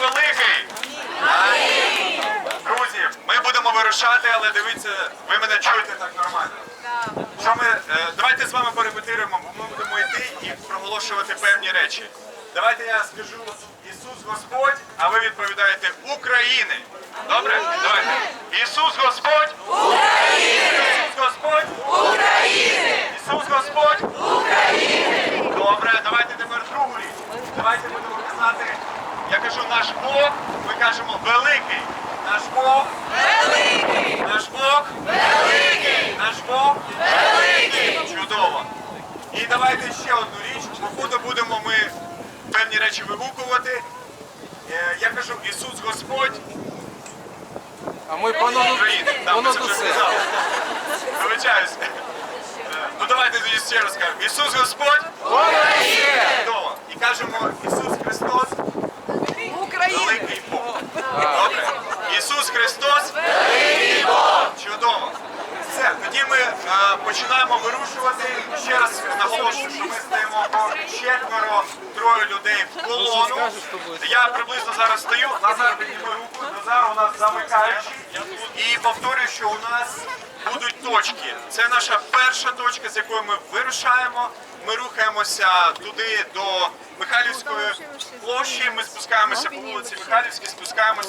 великий! Друзі, ми будемо вирушати, але дивіться, ви мене чуєте так нормально. Що ми, е, Давайте з вами порепетируємо, бо ми будемо йти і проголошувати певні речі. Давайте я скажу Ісус Господь, а ви відповідаєте України. Добре? Давайте. Ісус Господь. Я кажу наш Бог, ми кажемо великий. Наш Бог великий! Наш Бог великий! Наш Бог великий! Чудово! І давайте ще одну річ. Походу будемо ми певні речі вигукувати. Е, Я кажу Ісус Господь А ми понад України. Так, ми це вже. Вибачаюсь. Е, Ну давайте тоді ще раз кажемо. Ісус Господь чудово. І кажемо Ісус Христос великий Бог. Добре. Ісус Христос Чудово. Все, тоді ми е, починаємо вирушувати. Ще раз наголошую, що ми стоїмо по четверо, троє людей в колону. Я приблизно зараз стою. Назар підніми руку. Назар у нас замикаючий. І повторюю, що у нас будуть точки. Це наша перша точка, з якої ми вирушаємо. Ми рухаємося туди до Михайлівської площі. Ми спускаємося по вулиці Михайлівській, спускаємося